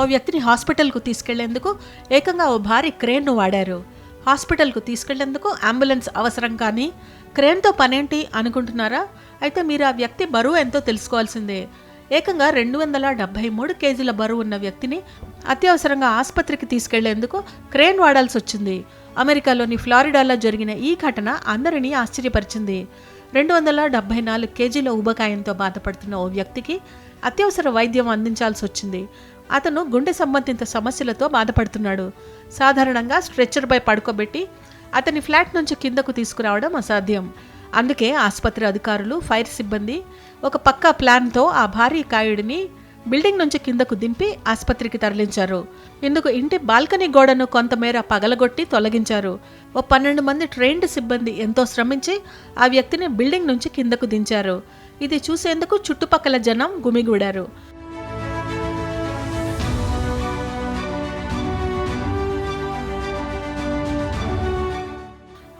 ఓ వ్యక్తిని హాస్పిటల్కు తీసుకెళ్ళేందుకు ఏకంగా ఓ భారీ క్రేన్ను వాడారు. హాస్పిటల్కు తీసుకెళ్ళేందుకు అంబులెన్స్ అవసరం కానీ క్రేన్తో పనేంటి అనుకుంటున్నారా? అయితే మీరు ఆ వ్యక్తి బరువు ఎంతో తెలుసుకోవాల్సిందే. ఏకంగా రెండు వందల డెబ్బై మూడు కేజీల బరువు ఉన్న వ్యక్తిని అత్యవసరంగా ఆసుపత్రికి తీసుకెళ్ళేందుకు క్రేన్ వాడాల్సి వచ్చింది. అమెరికాలోని ఫ్లారిడాలో జరిగిన ఈ ఘటన అందరినీ ఆశ్చర్యపరిచింది. రెండు వందల డెబ్బై నాలుగు కేజీల ఊబకాయంతో బాధపడుతున్న ఓ వ్యక్తికి అత్యవసర వైద్యం అందించాల్సి వచ్చింది. అతను గుండె సంబంధిత సమస్యలతో బాధపడుతున్నాడు. సాధారణంగా స్ట్రెచ్చర్పై పడుకోబెట్టి అతని ఫ్లాట్ నుంచి కిందకు తీసుకురావడం అసాధ్యం. అందుకే ఆసుపత్రి అధికారులు ఫైర్ సిబ్బంది ఒక పక్కా ప్లాన్తో ఆ భారీ కాయుడిని బిల్డింగ్ నుంచి కిందకు దింపి ఆసుపత్రికి తరలించారు. ఇందుకు ఇంటి బాల్కనీ గోడను కొంతమేర పగలగొట్టి తొలగించారు. ఓ పన్నెండు మంది ట్రైన్డ్ సిబ్బంది ఎంతో శ్రమించి ఆ వ్యక్తిని బిల్డింగ్ నుంచి కిందకు దించారు. ఇది చూసేందుకు చుట్టుపక్కల జనం గుమిగూడారు.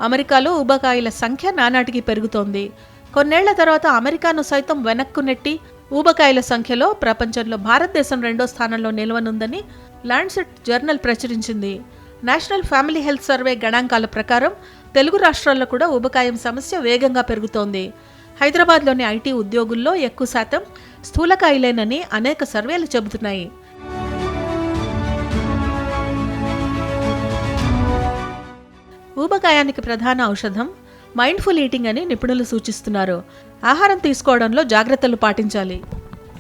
అమెరికాలో ఊబకాయల సంఖ్య నానాటికి పెరుగుతోంది. కొన్నేళ్ళ తర్వాత అమెరికాను సైతం వెనక్కు నెట్టి ఊబకాయల సంఖ్యలో ప్రపంచంలో భారతదేశం రెండో స్థానంలో నిలవనుందని ల్యాండ్సెట్ జర్నల్ ప్రచురించింది. నేషనల్ ఫ్యామిలీ హెల్త్ సర్వే గణాంకాల ప్రకారం తెలుగు రాష్ట్రాల్లో కూడా ఊబకాయం సమస్య వేగంగా పెరుగుతోంది. హైదరాబాద్లోని ఐటీ ఉద్యోగుల్లో ఎక్కువ శాతం స్థూలకాయలేనని అనేక సర్వేలు చెబుతున్నాయి. ఊబకాయానికి ప్రధాన ఔషధం మైండ్ఫుల్ ఈటింగ్ అని నిపుణులు సూచిస్తున్నారు. ఆహారం తీసుకోవడంలో జాగ్రత్తలు పాటించాలి.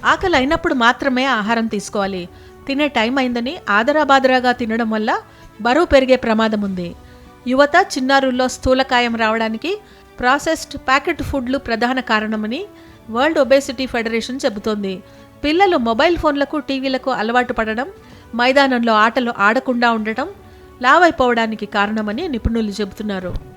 ఆకలి అయినప్పుడు మాత్రమే ఆహారం తీసుకోవాలి. తినే టైం అయిందని ఆదరాబాదరాగా తినడం వల్ల బరువు పెరిగే ప్రమాదం ఉంది. యువత చిన్నారుల్లో స్థూలకాయం రావడానికి ప్రాసెస్డ్ ప్యాకెట్ ఫుడ్లు ప్రధాన కారణమని వరల్డ్ ఒబేసిటీ ఫెడరేషన్ చెబుతోంది. పిల్లలు మొబైల్ ఫోన్లకు టీవీలకు అలవాటు పడడం మైదానంలో ఆటలు ఆడకుండా ఉండటం లావైపోవడానికి కారణమని నిపుణులు చెబుతున్నారు.